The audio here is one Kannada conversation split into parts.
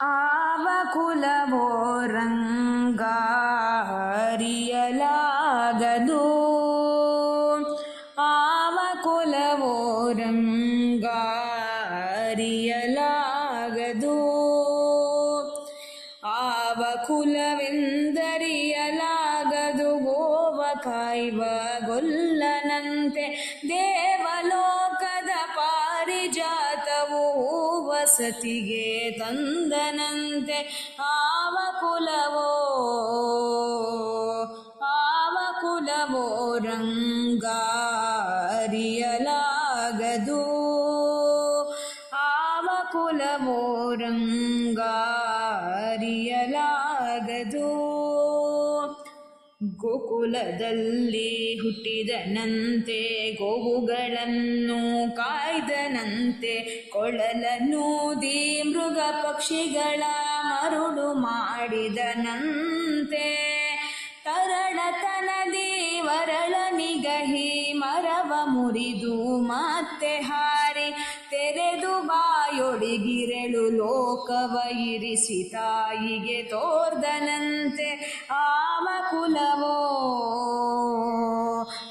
ಆವ ಕುಲವೋ ರಂಗ ಅರಿಯಲಾಗದು ಆವ ಕುಲವೋ ರಂಗ ಅರಿಯಲಾಗದು ಆವ ಕುಲವೆಂದರಿಯಲಾಗದು ಗೋವ ಕಾಯ್ವ ಗೊಲ್ಲನಂತೆ ದೇವಲೋಕದ ಪಾರಿಜಾತವು ವಸತಿಗೆ ತಂದನಂತೆ ಆವ ಕುಲವೋ ಆವ ಕುಲವೋ ರಂಗಾರಿಯಲಾಗದು. ಆವ ಕುಲವೋ ರಂಗ ಅರಿಯಲಾಗದು ಗೋಕುಲದಲ್ಲಿ ಹುಟ್ಟಿದನಂತೆ, ಗೋವುಗಳನ್ನು ಕಾಯ್ದನಂತೆ ಕೊಳಲನೂದಿ ಮೃಗ ಪಕ್ಷಿಗಳ ಮರುಳು ಮಾಡಿದನಂತೆ. ತರಳತನದಿ ವರಳನಿಗಹಿ ಮರವ ಮುರಿದು ಮತ್ತೆ ಹಾರಿ ತೆರೆದು ಬಾಯೊಡಿಗಿರೆಳು ಲೋಕವ ಇರಿಸಿ ತಾಯಿಗೆ ತೋರ್ದನಂತೆ. ಆಮ ಕುಲವೋ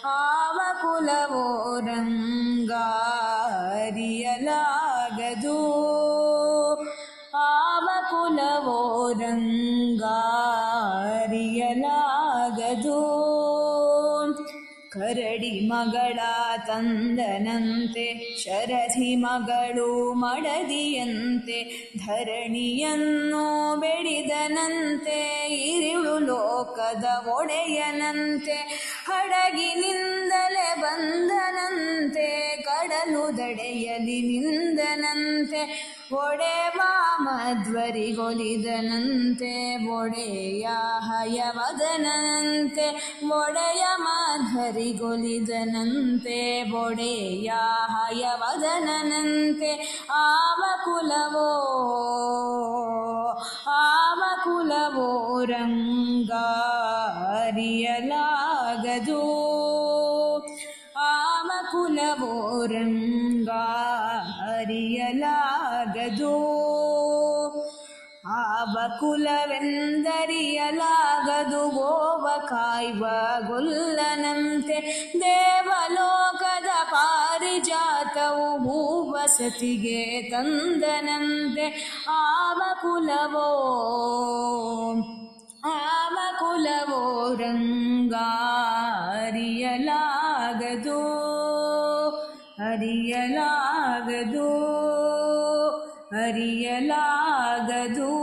ಆಮ ಕುಲವೋ ರಂಗಾರಿಯಲಾಗದು. ಆಮ ಕುಲವೋ ಅರಿಯಲಾಗದು ಕರಡಿ ಮಗಳ ತಂದನಂತೆ, ಶರಧಿ ಮಗಳು ಮಡದಿಯಂತೆ, ಧರಣಿಯನ್ನು ಬೆಡಿದನಂತೆ, ಇರುಳು ಲೋಕದ ಒಡೆಯನಂತೆ, ಹಡಗಿನಿಂದಲೇ ಬಂದನಂತೆ, ಕಡಲು ದಡೆಯಲಿ ನಿಂದನಂತೆ ಒಡೆವ ಮಧ್ವರಿಗೊಲಿದನಂತೆ ಒಡೆಯ ಹಯವದನಂತೆ, ಒಡೆಯ ಮಾಧ್ವರಿಗೊಲಿದನಂತೆ ಒಡೆಯ ಹಯವದನಂತೆ. ಆವ ಕುಲವೋ ಆವ ಕುಲವೋ ರಂಗಾರಿಯಲಾಗದು. ಆವ ಕುಲವೋ ರಂಗ ಅರಿಯಲಾಗದು ಆವ ಕುಲವೆಂದರಿಯಲಾಗದು ಗೋವ ಕಾಯ್ವ ಗೊಲ್ಲನಂತೆ ದೇವಲೋಕದ ಪಾರಿಜಾತವು ಭೂವಸತಿಗೆ ತಂದನಂತೆ ಆವ ಕುಲವೋ ಆವ ಕುಲವೋ ರಂಗ ಅರಿಯಲಾಗದು ಅರಿಯಲಾಗದು ಅರಿಯಲಾಗದು.